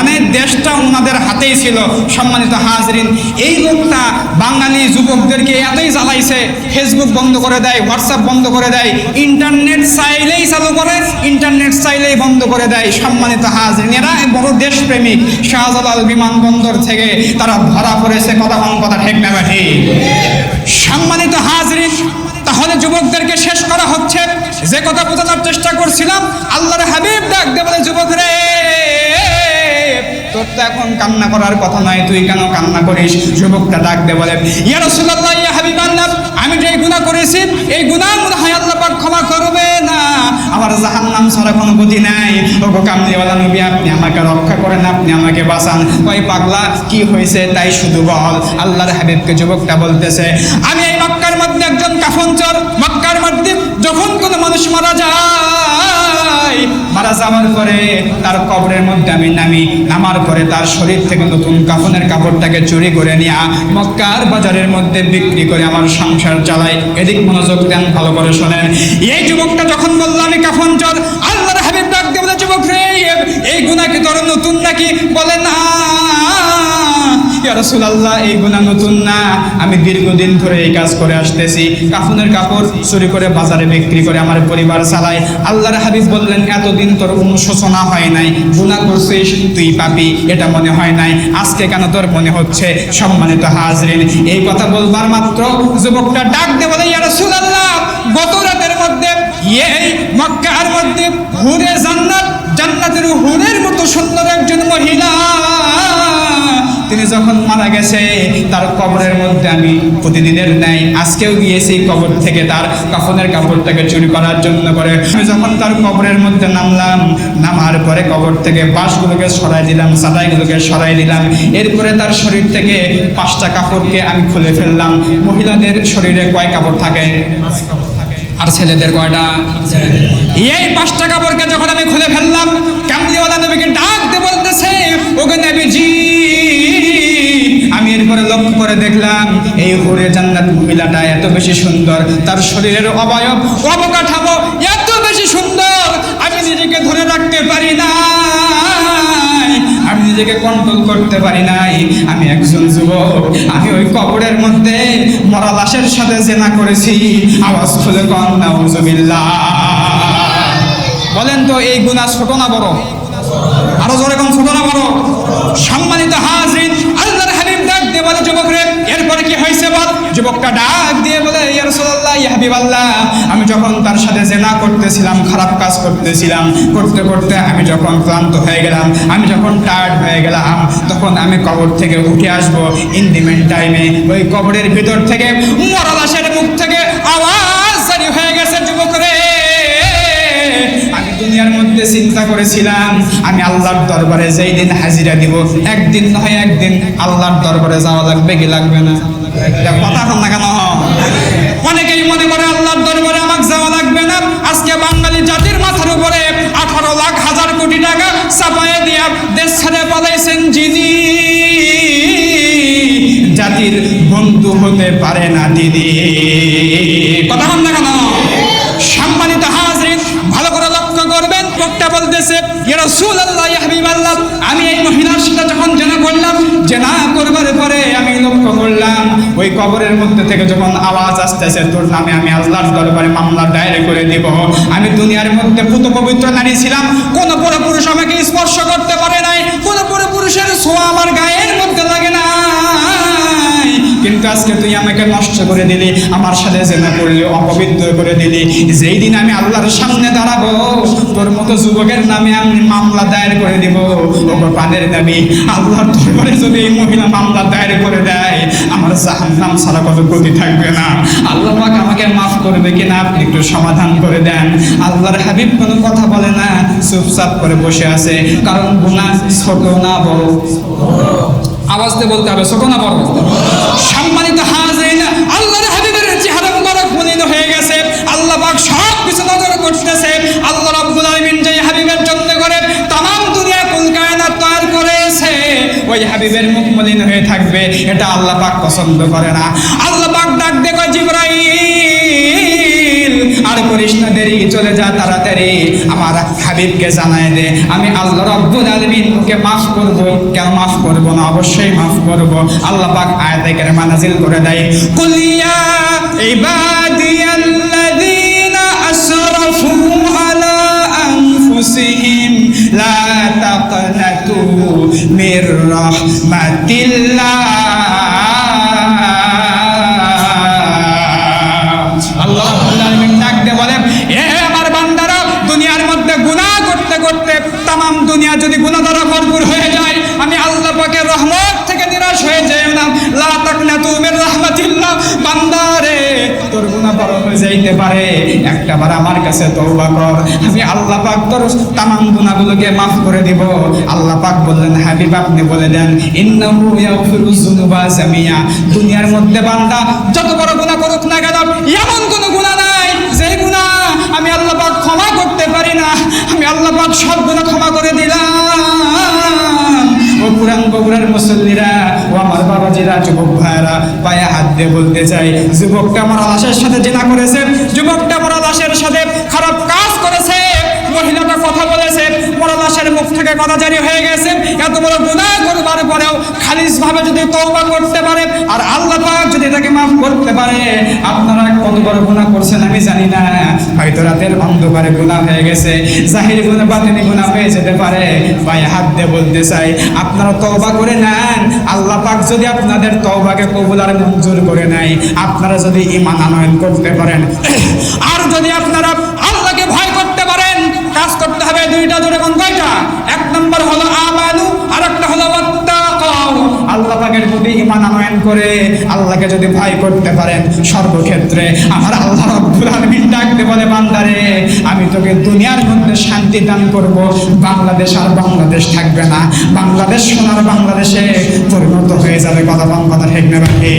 মানে দেশটা ওনাদের হাতেই ছিল, সম্মানিত হাজরিন। এই লোকটা বাঙালি যুবকদেরকে এতই জ্বালাইছে ফেসবুক বন্ধ করে দেয় হোয়াটসঅ্যাপ বন্ধ করে দেয় ইন্টারনেট চাইলেই চালু করে ইন্টারনেট চাইলেই বন্ধ করে দেয়, সম্মানিত হাজরিন। এরা বড় দেশপ্রেমিক, শাহজালাল বিমানবন্দর থেকে তারা ধরা পড়েছে কথা কম কথা, ঠেক না ব্যাঠি সম্মানিত হাজরিন, তাহলে যুবকদেরকে শেষ করা হচ্ছে। যে কথা বোঝানোর চেষ্টা করছিলাম, আল্লাহর হাবিব ডাক দে বলে যুবক রে তোর তো এখন কান্না করার কথা নয়, তুই কেন কান্না করিস? যুবকটা ডাক দে বলে, ইয়া রাসূলুল্লাহ, ইয়া আমি যে গুনাহ করেছি, এই গুনাহ মনে হয় আল্লাহ পাক ক্ষমা করবে না। আমার জাহান্নাম ছাড়া কোনো গতি নাই। ও গো কামলিওয়ালা নবী, আপনি আমাকে রক্ষা করেন, আপনি আমাকে বাঁচান। ওই পাগলা, কি হয়েছে তাই শুধু বল। আল্লাহর হাবিবকে যুবকটা বলতেছে, আমি এই মক্কার মধ্যে একজন কাফনচর মক্কার মধ্যে যখন কোনো মানুষ মারা যায় মারা আমার পরে তার কবরের মধ্যে আমি নামি। নামার পরে তার শরীর থেকে নতুন কাফনের কাপড়টাকে চুরি করে নিয়ে মক্কার বাজারের মধ্যে বিক্রি করে আমার সংসার চালাই। এদিক মনোযোগ দেন, ভালো করে শোনেন। এই যুবকটা যখন বললাম আমি কাফন চর, আল্লাহর হাবিব ডাক দেব যুবক রে, এই গুণা কি তোর নতুন নাকি? বলে, না ইয়া এই নতুন না। আমি দীর্ঘদিন ধরে এই কাজ করে আসতেছি। কাফনের কাপড় চুরি করে বাজারে বিক্রি করে আমার পরিবার চালাই আল্লাহর হাবিব বললেন, এতদিন তোর অনুশোচনা হয় নাই। করছিস, তুই পাপি। এটা মনে হয় নাই। আজকে কেন তোর মনে হচ্ছে? সম্মানিত হাজরিন, এই কথা বলবার মাত্র যুবকটা ডাক দে বলে, ইয়া রাসূলুল্লাহ, গত রাতের মধ্যে এই মক্কার মধ্যে হুরে জান্নাত, জান্নাতের হুরের মতো সুন্দর একজন মহিলা তিনি যখন মারা গেছে, তার কবরের মধ্যে আমি প্রতিদিনের ন্যায় আজকেও গিয়েছি কবর থেকে তার কাফনের কাপড়টাকে চুরি করার জন্য করে। আমি যখন তার কবরের মধ্যে নামলাম, নামার পরে কবর থেকে বাঁশগুলোকে সরাই দিলাম সাদাইগুলোকে সরাই দিলাম। এরপরে তার শরীর থেকে পাঁচটা কাপড়কে আমি খুলে ফেললাম। মহিলাদের শরীরে কয় কাপড় থাকে? আর ছেলেদের কয়টা? এই পাঁচটা কাপড়কে যখন আমি খুলে ফেললাম কামলিওয়ালা করে দেখলাম, এই হুরে জান্নাত মহিলাটা এত বেশি সুন্দর, তার শরীরের অবয়ব, অবকাঠামো এত বেশি সুন্দর, আমি নিজেকে ধরে রাখতে পারি না আমি নিজেকে কন্ট্রোল করতে পারি নাই। আমি একজন যুবক, আমি ওই কবরের মধ্যে মরা লাশের সাথে জেনা করেছি। আওয়াজ খুলে কন, নাউজুবিল্লাহ। বলেন তো, এই গুনাহ ছোট না বড়? আরও জোরে কোন, ছোট না বড়? সম্মানিত হাজরিন বলে যুবক রে এরপরে কি হয়েছে বল? যুবকটা ডাক দিয়ে বলে, ইয়া রাসূলুল্লাহ, ইয়া হাবিবাল্লাহ, আমি যখন তার সাথে জেনা করতেছিলাম, খারাপ কাজ করতেছিলাম, করতে করতে আমি যখন ক্লান্ত হয়ে গেলাম, আমি যখন টায়ার্ড হয়ে গেলাম, তখন আমি কবর থেকে উঠে আসব। ইন দি টাইমে ওই কবরের ভিতর থেকে মরা লাশের মুখ থেকে আওয়াজ জারি হয়ে গেছে যুবক রে আমি দুনিয়ার মধ্যে চিন্তা করেছিলাম আমি আল্লাহর দরবারে যেই দিন হাজিরা দিব, একদিন নয় একদিন আল্লাহর দরবারে যাওয়া লাগবে কি লাগবে না? কথা না কেন? অনেকেই মনে করে আল্লাহর দরবারে আমাকে যাওয়া লাগবে না। আজকে বাঙালি জাতির মাথার উপরে আঠারো লাখ হাজার কোটি টাকা চাপায়ে দিয়া দেশ ছেড়ে পালাইছেন যিনি। জাতির বন্ধু হতে পারে না দিদি আমি এই মহিলার সাথে যখন জেনা করলাম, জেনা করবার পরে আমি লক্ষ্য করলাম, ওই কবরের মধ্যে থেকে যখন আওয়াজ আসতেছে, তোর নামে আমি আল্লাহর দরবারে মামলা দায়ের করে দিব। আমি দুনিয়ার মধ্যে পুত পবিত্র নারী ছিলাম, কোনো পুরো পুরুষ আমাকে স্পর্শ করতে পারে নাই আজকে তুই আমাকে নষ্ট করে দিলি, আমার সাথে জেনা করলি, অপবিত্র করে দিলি। যেই দিন আমি আল্লাহর সামনে দাঁড়াবো, তোর মতো যুবকের নামে আমি মামলা দায়ের করে দিব। ওপর পানের দাবি, আল্লাহর দরবারে যদি এই মহিলা মামলা দায়ের করে দেয়, আমার জাহান্নাম ছাড়া কোনো গতি থাকবে না। আল্লাহ পাক আমাকে মাফ করবে কিনা আপনি একটু সমাধান করে দেন। আল্লাহর হাবিব কোনো কথা বলে না, চুপচাপ করে বসে আছে। কারণ গুনাহ ছোট না বড়। আওয়াজ দিয়ে বলতে হবে, ছোট না বড়। হাবিবের মুখ মলিন হয়ে থাকবে, এটা আল্লাহ পাক পছন্দ করে না। আল্লাহ পাক ডাক দে কয়, জিবরাইল, আর করিস না দেরি, চলে যা তাড়াতাড়ি। আমার হাবিবকে জানায় দে, আমি আল্লাহ রব্বুল আলামিন মাফ করব। কেন মাফ করব না? অবশ্যই মাফ করব। আল্লাহ পাক আয়াতে কারিমা নাযিল করে দেয় কুলিয়া ইবাদিয়াল্লাযীনা আসরাফু আলা আনফুসিহিম, লা তাকনাতু মির রাহমাতিল্লাহ যাইতে পারে। একটা বার আমার কাছে তওবা কর। আমি আল্লাহ পাক তোর তামাম গুনাহগুলোকে maaf করে দিব। আল্লাহ পাক বললেন, হাবিব, আপনি বলে দেন, ইন্নাহু ইয়াগফিরুজ যুনুবা জামিয়া দুনিয়ার মধ্যে বান্দা যত বড় গুনাহ করুক না কেন, এমন কোনো গুনাহ নাই যে গুনাহ আমি আল্লাহ পাক ক্ষমা করতে পারি না। আমি আল্লাহ পাক সব গুনাহ ক্ষমা করে দিলাম। ও পুরান বগুড়ার মুসল্লিরা বাবাজিরা যুবক ভাইরা পায়ে হাত দিয়ে বলতে চাই, যুবকটা আমার আশার সাথে জেনা করেছেন যুবকটা লাশের মুখ থেকে কথা জারি হয়ে গেছে। এত বড় গুনাহ করবার পরেও খালিস ভাবে যদি তওবা করতে পারে, আর আল্লাহ যদি তাকে মাফ করতে পারে, আপনারা কত বড় গুনাহ করছেন আমি জানি না। হয়তো রাতের অন্ধকারে গুনাহ হয়ে গেছে, জাহির গুনাহ, বাতিনি গুনাহ হয়ে যেতে পারে। পায়ে হাত দিয়ে বলতে চাই, আপনারা তওবা করে নেন। আল্লাহ পাক যদি আপনাদের তওবাকে কবুল আর মঞ্জুর করে নেয়, আপনারা যদি ইমান আনয়ন করতে পারেন। আর যদি আপনারা আল্লাহকে ভয় করতে পারেন, কাজ করতে হবে দুইটা জোরে কোন করে আল্লাহকে যদি ভয় করতে পারেন, সর্বক্ষেত্রে আমার আল্লাহ রব্বুল আলমিন ডাকতে বলে, বান্দারে, আমি তোকে দুনিয়ার মধ্যে শান্তি দান করব, বাংলাদেশ আর বাংলাদেশ থাকবে না। বাংলাদেশ সোনার বাংলাদেশে পরিণত হয়ে যাবে কথা বাংলাদেশ হেগনে